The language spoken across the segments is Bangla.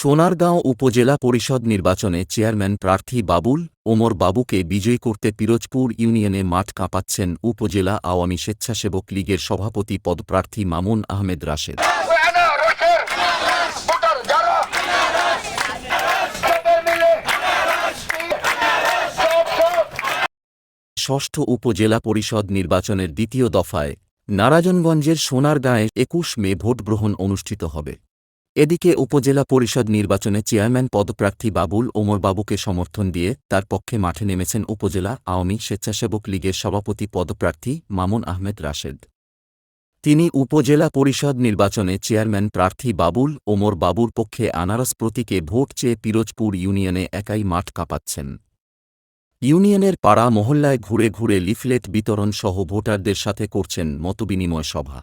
সোনারগাঁও উপজেলা পরিষদ নির্বাচনে চেয়ারম্যান প্রার্থী বাবুল, ওমর বাবুকে বিজয়ী করতে পিরোজপুর ইউনিয়নে মাঠ কাঁপাচ্ছেন উপজেলা আওয়ামী স্বেচ্ছাসেবক লীগের সভাপতি পদপ্রার্থী মামুন আহমেদ রাশেদ। ষষ্ঠ উপজেলা পরিষদ নির্বাচনের দ্বিতীয় দফায় নারায়ণগঞ্জের সোনারগাঁয়ে একুশ মে ভোটগ্রহণ অনুষ্ঠিত হবে। এদিকে উপজেলা পরিষদ নির্বাচনে চেয়ারম্যান পদপ্রার্থী বাবুল ওমর বাবুকে সমর্থন দিয়ে তার পক্ষে মাঠে নেমেছেন উপজেলা আওয়ামী স্বেচ্ছাসেবক লীগের সভাপতি পদপ্রার্থী মামুন আহমেদ রাশেদ। তিনি উপজেলা পরিষদ নির্বাচনে চেয়ারম্যান প্রার্থী বাবুল ওমর বাবুর পক্ষে আনারস প্রতীকে ভোট চেয়ে পিরোজপুর ইউনিয়নে একাই মাঠ কাঁপাচ্ছেন। ইউনিয়নের পাড়া মহল্লায় ঘুরে ঘুরে লিফলেট বিতরণ সহ ভোটারদের সাথে করছেন মতবিনিময় সভা।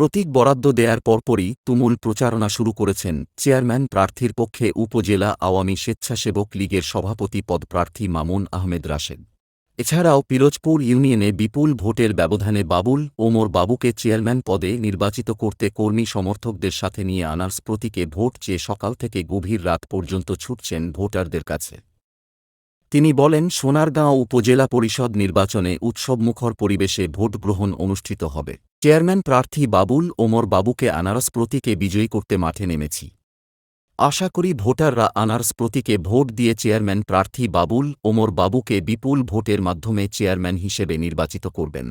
প্রতীক বরাদ্দ দেয়ার পরপরই তুমুল প্রচারণা শুরু করেছেন চেয়ারম্যান প্রার্থীর পক্ষে উপজেলা আওয়ামী স্বেচ্ছাসেবক লীগের সভাপতি পদপ্রার্থী মামুন আহমেদ রাশেদ। এছাড়াও পিরোজপুর ইউনিয়নে বিপুল ভোটের ব্যবধানে বাবুল, ওমর বাবুকে চেয়ারম্যান পদে নির্বাচিত করতে কর্মী সমর্থকদের সাথে নিয়ে আনার্স প্রতীকে ভোট চেয়ে সকাল থেকে গভীর রাত পর্যন্ত ছুটছেন ভোটারদের কাছে। তিনি বলেন, সোনারগাঁও উপজেলা পরিষদ নির্বাচনে উৎসবমুখর পরিবেশে ভোট গ্রহণ অনুষ্ঠিত হবে। চেয়ারম্যান প্রার্থী বাবুল ওমর বাবুকে আনারস প্রতীকে বিজয়ী করতে মাঠে নেমেছি। আশা করি ভোটাররা আনারস প্রতীকে ভোট দিয়ে চেয়ারম্যান প্রার্থী বাবুল ওমর বাবুকে বিপুল ভোটের মাধ্যমে চেয়ারম্যান হিসেবে নির্বাচিত করবেন।